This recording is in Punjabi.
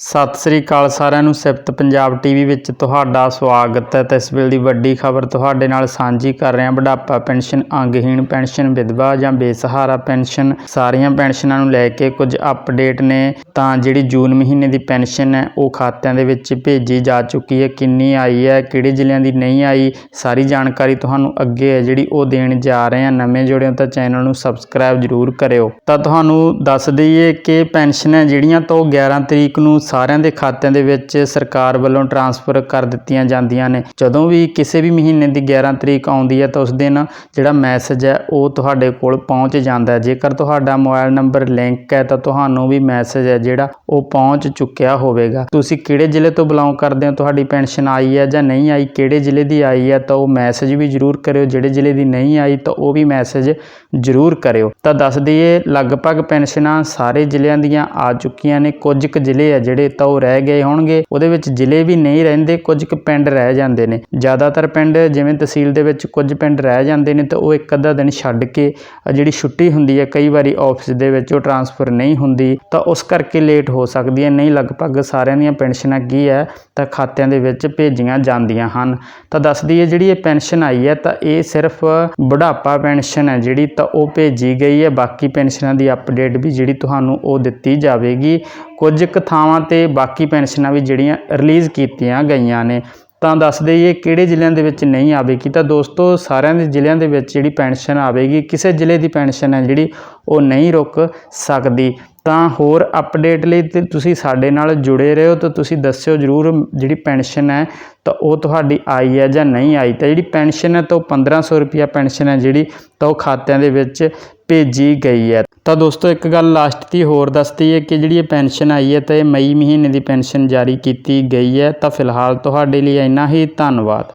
ਸਤਿ ਸ੍ਰੀ ਅਕਾਲ ਸਾਰਿਆਂ ਨੂੰ, ਸਿਫਤ ਪੰਜਾਬ ਟੀਵੀ ਵਿੱਚ ਤੁਹਾਡਾ ਸਵਾਗਤ ਹੈ ਤੇ ਇਸ ਵੇਲੇ ਦੀ ਵੱਡੀ ਖਬਰ ਤੁਹਾਡੇ ਨਾਲ ਸਾਂਝੀ ਕਰ ਰਹੇ ਹਾਂ ਬੁਢਾਪਾ ਪੈਨਸ਼ਨ, ਅੰਗਹੀਣ ਪੈਨਸ਼ਨ, ਵਿਧਵਾ ਜਾਂ ਬੇਸਹਾਰਾ ਪੈਨਸ਼ਨ, ਸਾਰੀਆਂ ਪੈਨਸ਼ਨਾਂ ਨੂੰ ਲੈ ਕੇ ਕੁਝ ਅਪਡੇਟ ਨੇ। ਤਾਂ ਜਿਹੜੀ ਜੂਨ ਮਹੀਨੇ ਦੀ ਪੈਨਸ਼ਨ ਹੈ, ਉਹ ਖਾਤਿਆਂ ਦੇ ਵਿੱਚ ਭੇਜੀ ਜਾ ਚੁੱਕੀ ਹੈ। ਕਿੰਨੀ ਆਈ ਹੈ, ਕਿਹੜੇ ਜ਼ਿਲ੍ਹਿਆਂ ਦੀ ਨਹੀਂ ਆਈ, ਸਾਰੀ ਜਾਣਕਾਰੀ ਤੁਹਾਨੂੰ ਅੱਗੇ ਹੈ ਜਿਹੜੀ ਉਹ ਦੇਣ ਜਾ ਰਹੇ ਹਾਂ। ਨਵੇਂ ਜੁੜਿਓ ਤਾਂ ਚੈਨਲ ਨੂੰ ਸਬਸਕ੍ਰਾਈਬ ਜ਼ਰੂਰ ਕਰਿਓ। ਤਾਂ ਤੁਹਾਨੂੰ ਦੱਸ ਦਈਏ ਕਿ ਪੈਨਸ਼ਨਾਂ ਜਿਹੜੀਆਂ ਤੋਂ ਉਹ 11 ਤਰੀਕ ਨੂੰ ਸਾਰਿਆਂ ਦੇ ਖਾਤਿਆਂ ਦੇ ਵਿੱਚ ਸਰਕਾਰ ਵੱਲੋਂ ਟਰਾਂਸਫਰ ਕਰ ਦਿੱਤੀਆਂ ਜਾਂਦੀਆਂ ਨੇ। ਜਦੋਂ ਵੀ ਕਿਸੇ ਵੀ ਮਹੀਨੇ ਦੀ 11 ਤਰੀਕ ਆਉਂਦੀ ਹੈ ਤਾਂ ਉਸ ਦਿਨ ਜਿਹੜਾ ਮੈਸੇਜ ਹੈ, ਉਹ ਤੁਹਾਡੇ ਕੋਲ ਪਹੁੰਚ ਜਾਂਦਾ ਹੈ। ਜੇਕਰ ਤੁਹਾਡਾ ਮੋਬਾਈਲ ਨੰਬਰ ਲਿੰਕ ਹੈ, ਤਾਂ ਤੁਹਾਨੂੰ ਵੀ ਮੈਸੇਜ ਹੈ ਜਿਹੜਾ ਉਹ ਪਹੁੰਚ ਚੁੱਕਿਆ ਹੋਵੇਗਾ। ਤੁਸੀਂ ਕਿਹੜੇ ਜ਼ਿਲ੍ਹੇ ਤੋਂ ਬਿਲੋਂਗ ਕਰਦੇ ਹੋ? ਤੁਹਾਡੀ ਪੈਨਸ਼ਨ ਆਈ ਹੈ ਜਾਂ ਨਹੀਂ ਆਈ? ਕਿਹੜੇ ਜ਼ਿਲ੍ਹੇ ਦੀ ਆਈ ਹੈ? ਤਾਂ ਉਹ ਮੈਸੇਜ ਵੀ ਜ਼ਰੂਰ ਕਰਿਓ। ਜਿਹੜੇ ਜ਼ਿਲ੍ਹੇ ਦੀ ਨਹੀਂ ਆਈ, ਤਾਂ ਉਹ ਵੀ ਮੈਸੇਜ ਜ਼ਰੂਰ ਕਰਿਓ। ਤਾਂ ਦੱਸ ਦਈਏ, ਲਗਭਗ ਪੈਨਸ਼ਨਾਂ ਸਾਰੇ ਜ਼ਿਲ੍ਹਿਆਂ ਦੀਆਂ ਆ ਚੁੱਕੀਆਂ ਨੇ। ਕੁਝ ਕੁ ਜ਼ਿਲ੍ਹੇ ਆ ਜਿਹੜੇ ਤਾਂ ਉਹ ਰਹਿ ਗਏ ਹੋਣਗੇ, ਉਹਦੇ ਵਿੱਚ ਜ਼ਿਲ੍ਹੇ ਵੀ ਨਹੀਂ ਰਹਿੰਦੇ, ਕੁਝ ਕੁ ਪਿੰਡ ਰਹਿ ਜਾਂਦੇ ਨੇ। ਜ਼ਿਆਦਾਤਰ ਪਿੰਡ ਜਿਵੇਂ ਤਹਿਸੀਲ ਦੇ ਵਿੱਚ ਕੁਝ ਪਿੰਡ ਰਹਿ ਜਾਂਦੇ ਨੇ, ਤਾਂ ਉਹ ਇੱਕ ਅੱਧਾ ਦਿਨ ਛੱਡ ਕੇ ਜਿਹੜੀ ਛੁੱਟੀ ਹੁੰਦੀ ਹੈ, ਕਈ ਵਾਰੀ ਆਫਿਸ ਦੇ ਵਿੱਚ ਉਹ ਟਰਾਂਸਫਰ ਨਹੀਂ ਹੁੰਦੀ, ਤਾਂ ਉਸ ਕਰਕੇ ਲੇਟ ਹੋ ਸਕਦੀ ਹੈ। ਨਹੀਂ, ਲਗਭਗ ਸਾਰਿਆਂ ਦੀਆਂ ਪੈਨਸ਼ਨਾਂ ਕੀ ਹੈ, ਤਾਂ ਖਾਤਿਆਂ ਦੇ ਵਿੱਚ ਭੇਜੀਆਂ ਜਾਂਦੀਆਂ ਹਨ। ਤਾਂ ਦੱਸ ਦਈਏ, ਜਿਹੜੀ ਇਹ ਪੈਨਸ਼ਨ ਆਈ ਹੈ, ਤਾਂ ਇਹ ਸਿਰਫ ਬੁਢਾਪਾ ਪੈਨਸ਼ਨ ਹੈ, ਜਿਹੜੀ ਤਾਂ ਉਹ ਭੇਜੀ ਗਈ ਹੈ। ਬਾਕੀ ਪੈਨਸ਼ਨਾਂ ਦੀ ਅਪਡੇਟ ਵੀ ਜਿਹੜੀ ਤੁਹਾਨੂੰ ਉਹ ਦਿੱਤੀ ਜਾਵੇਗੀ। ਕੁਝ ਕੁ ਥਾਵਾਂ ਤੇ ਬਾਕੀ ਪੈਨਸ਼ਨਾਂ ਵੀ ਜਿਹੜੀਆਂ ਰਿਲੀਜ਼ ਕੀਤੀਆਂ ਗਈਆਂ ਨੇ। ਤਾਂ ਦੱਸ ਦਈਏ ਕਿਹੜੇ ਜ਼ਿਲ੍ਹਿਆਂ ਦੇ ਵਿੱਚ ਨਹੀਂ ਆਵੇਗੀ। ਤਾਂ ਦੋਸਤੋ, ਸਾਰਿਆਂ ਦੇ ਜ਼ਿਲ੍ਹਿਆਂ ਦੇ ਵਿੱਚ ਜਿਹੜੀ ਪੈਨਸ਼ਨ ਆਵੇਗੀ, ਕਿਸੇ ਜ਼ਿਲ੍ਹੇ ਦੀ ਪੈਨਸ਼ਨ ਹੈ ਜਿਹੜੀ, ਉਹ ਨਹੀਂ ਰੁਕ ਸਕਦੀ। ਤਾਂ ਹੋਰ ਅਪਡੇਟ ਲਈ ਤੇ ਤੁਸੀਂ ਸਾਡੇ ਨਾਲ ਜੁੜੇ ਰਹੋ ਤਾਂ ਤੁਸੀਂ ਦੱਸਿਓ ਜਰੂਰ ਜਿਹੜੀ ਪੈਨਸ਼ਨ ਹੈ, ਤਾਂ ਉਹ ਤੁਹਾਡੀ ਆਈ ਹੈ ਜਾਂ ਨਹੀਂ ਆਈ। ਤਾਂ ਜਿਹੜੀ ਪੈਨਸ਼ਨ ਹੈ ਤਾਂ ਉਹ 1500 ਰੁਪਿਆ ਪੈਨਸ਼ਨ ਹੈ ਜਿਹੜੀ, ਤਾਂ ਉਹ ਖਾਤਿਆਂ ਦੇ ਵਿੱਚ ਭੇਜੀ ਗਈ ਹੈ। ਤਾਂ ਦੋਸਤੋ, ਇੱਕ ਗੱਲ ਲਾਸਟ ਦੀ ਹੋਰ ਦੱਸਦੀ ਹੈ ਕਿ ਜਿਹੜੀ ਇਹ ਪੈਨਸ਼ਨ ਆਈ ਹੈ ਤਾਂ ਇਹ ਮਈ ਮਹੀਨੇ ਦੀ ਪੈਨਸ਼ਨ ਜਾਰੀ ਕੀਤੀ ਗਈ ਹੈ। ਤਾਂ ਫਿਲਹਾਲ ਤੁਹਾਡੇ ਲਈ ਇੰਨਾ ਹੀ, ਧੰਨਵਾਦ।